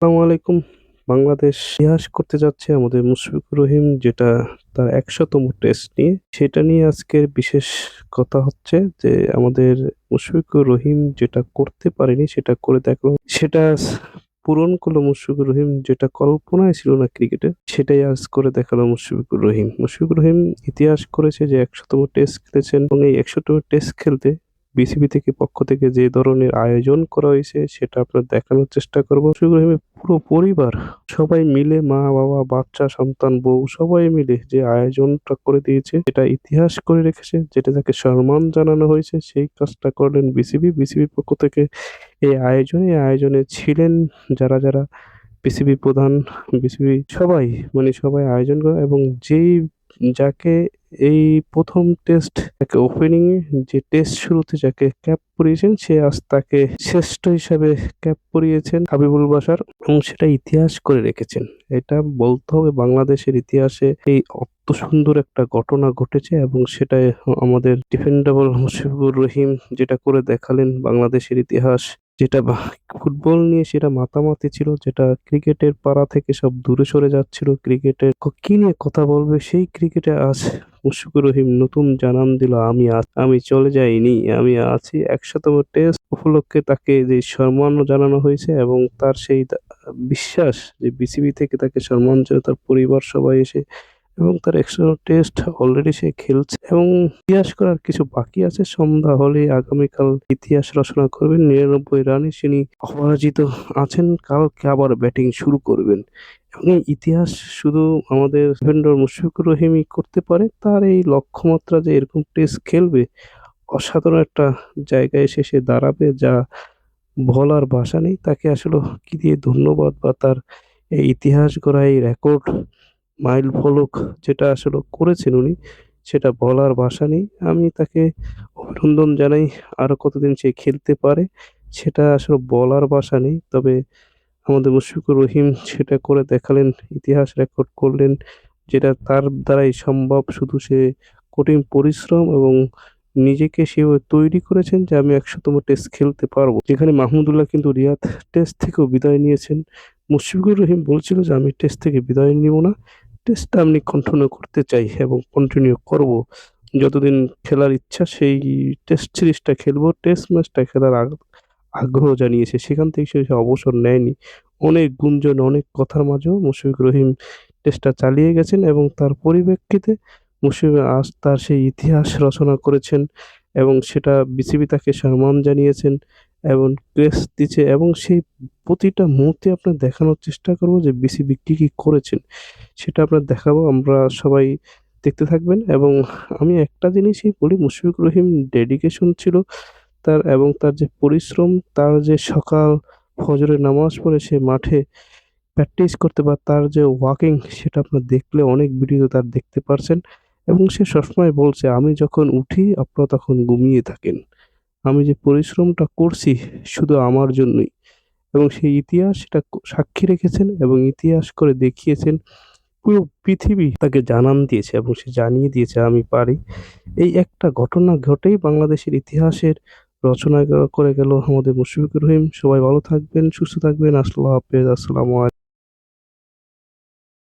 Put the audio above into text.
আসসালামু আলাইকুম। বাংলাদেশ ইতিহাস করতে যাচ্ছে আমাদের মুশফিকুর রহিম, যেটা তার একশোতম টেস্ট নিয়ে। সেটা নিয়ে আজকের বিশেষ কথা হচ্ছে যে, আমাদের মুশফিকুর রহিম যেটা করতে পারেনি সেটা করে দেখল সেটা পূরণ করল মুশফিকুর রহিম, যেটা কল্পনায় ছিল না ক্রিকেটে সেটাই আজ করে দেখাল মুশফিকুর রহিম। মুশফিকুর রহিম ইতিহাস করেছে যে, একশোতম টেস্ট খেলেছেন এবং এই একশোতম টেস্ট খেলতে বিসিবি থেকে পক্ষ থেকে যে ধরনের আয়োজন করা হয়েছে, সেটা আপনার দেখানোর চেষ্টা করব। পুরো পরিবার, সবাই মিলে মা, বাবা, বাচ্চা, সন্তান, বউ, সবাই মিলে যে আয়োজনটা করে দিয়েছে এটা ইতিহাস করে রেখেছে, যেটা তাকে সম্মান জানানো হয়েছে, সেই কাজটা করলেন বিসিবি। বিসিবির পক্ষ থেকে এই আয়োজনে আয়োজনে ছিলেন যারা যারা বিসিবি প্রধান, বিসিবি সবাই মানে সবাই আয়োজন করে এবং যেই যাকে এই প্রথম টেস্ট তাকে ওপেনিং এ যে টেস্ট শুরুতে যাকে ক্যাপ পরিয়েছেন, সে আজ তাকে শ্রেষ্ঠ হিসাবে ক্যাপ পরিয়েছেন হাবিবুল বাসার এবং সেটা ইতিহাস করে রেখেছেন। এটা বলতে হবে বাংলাদেশের ইতিহাসে এই অত সুন্দর একটা ঘটনা ঘটেছে এবং সেটা আমাদের ডিফেন্ডেবল মুশফিকুর রহিম যেটা করে দেখালেন বাংলাদেশের ইতিহাস। যেটা ফুটবল নিয়ে সেটা মাতামাতি ছিল, যেটা ক্রিকেটের পাড়া থেকে সব দূরে সরে যাচ্ছিল, ক্রিকেটের কি নিয়ে কথা বলবে সেই ক্রিকেটে আজ মুশফিকুর রহিম নতুন জানান দিল, আমি আমি চলে যাইনি, আমি আছি একশতম টেস্ট উপলক্ষে তাকে যে সম্মান জানানো হয়েছে এবং তার সেই বিশ্বাস যে বিসিবি থেকে তাকে সম্মান তার পরিবার সবাই এসে এবং তার একশো টেস্ট অলরেডি সে খেলছে এবং ইতিহাস করার কিছু বাকি আছে। সন্ধ্যা হলে আগামীকাল ইতিহাস রচনা করবেন। নিরানব্বই রানে তিনি অপরাজিত আছেন, কালকে আবার ব্যাটিং শুরু করবেন। এবং ইতিহাস শুধু আমাদের ডিফেন্ডার মুশফিকুর রহিমই করতে পারে, তার এই লক্ষ্যমাত্রা যে এরকম টেস্ট খেলবে, অসাধারণ একটা জায়গায় এসে সে দাঁড়াবে যা বলার ভাষা নেই। তাকে আসলে কি দিয়ে ধন্যবাদ বা তার এই ইতিহাস গড়া এই রেকর্ড মাইল ফলক যেটা আসলে করেছেন উনি, সেটা বলার ভাষা নেই। আমি তাকে অভিনন্দন জানাই, আরও কতদিন সে খেলতে পারে, সেটা আসলে বলার ভাষা নেই। তবে আমাদের মুশফিকুর রহিম সেটা করে দেখালেন, ইতিহাস রেকর্ড করলেন, যেটা তার দ্বারাই সম্ভব। শুধু সে কঠিন পরিশ্রম এবং নিজেকে সেভাবে তৈরি করেছেন যে আমি একশোতম টেস্ট খেলতে পারব। যেখানে মাহমুদুল্লাহ কিন্তু রিয়াদ টেস্ট থেকেও বিদায় নিয়েছেন। মুশফিকুর রহিম বলছিল যে, আমি টেস্ট থেকে বিদায় নিব না টেস্টটা আমি কন্টিনিউ করতে চাই এবং কন্টিনিউ করব। যতদিন খেলার ইচ্ছা সেই টেস্ট সিরিজটা খেলব। টেস্ট ম্যাচটা খেলার আগ্রহ জানিয়েছে। সেখান থেকে সে অবসর নেয়নি। অনেক গুঞ্জন, অনেক কথার মাঝেও মুশফিকুর রহিম টেস্টটা চালিয়ে গেছেন এবং তার পরিপ্রেক্ষিতে মুশফিক আজ তার সেই ইতিহাস রচনা করেছেন এবং সেটা বিসিবি তাকে সম্মান জানিয়েছেন। এবং ক্রেস দিচ্ছে এবং সেই প্রতিটা মুহূর্তে আপনার দেখানোর চেষ্টা করব যে বিসিবি কী কী করেছেন। সেটা আপনার দেখাবো, আমরা সবাই দেখতে থাকবেন এবং আমি একটা জিনিসই বলি, মুশফিকুর রহিম ডেডিকেশন ছিল তার এবং তার যে পরিশ্রম, তার যে সকাল ফজরের নামাজ পড়ে সে মাঠে প্র্যাকটিস করতে বা তার যে ওয়াকিং সেটা আপনার দেখলে অনেক ভিডিও তার দেখতে পারছেন এবং সে সবসময় বলছে, আমি যখন উঠি আপনারা তখন ঘুমিয়ে থাকেন। আমি যে পরিশ্রমটা করছি শুধু আমার জন্যই এবং সেই ইতিহাস সেটা সাক্ষী রেখেছেন এবং ইতিহাস করে দেখিয়েছেন, পুরো পৃথিবী তাকে জানান দিয়েছে এবং সে জানিয়ে দিয়েছে, আমি পারি। এই একটা ঘটনা ঘটেই বাংলাদেশের ইতিহাসের রচনা করে গেল আমাদের মুশফিকুর রহিম। সবাই ভালো থাকবেন, সুস্থ থাকবেন। আসসালামু হাফেজ, আসসালামু আলাইকুম।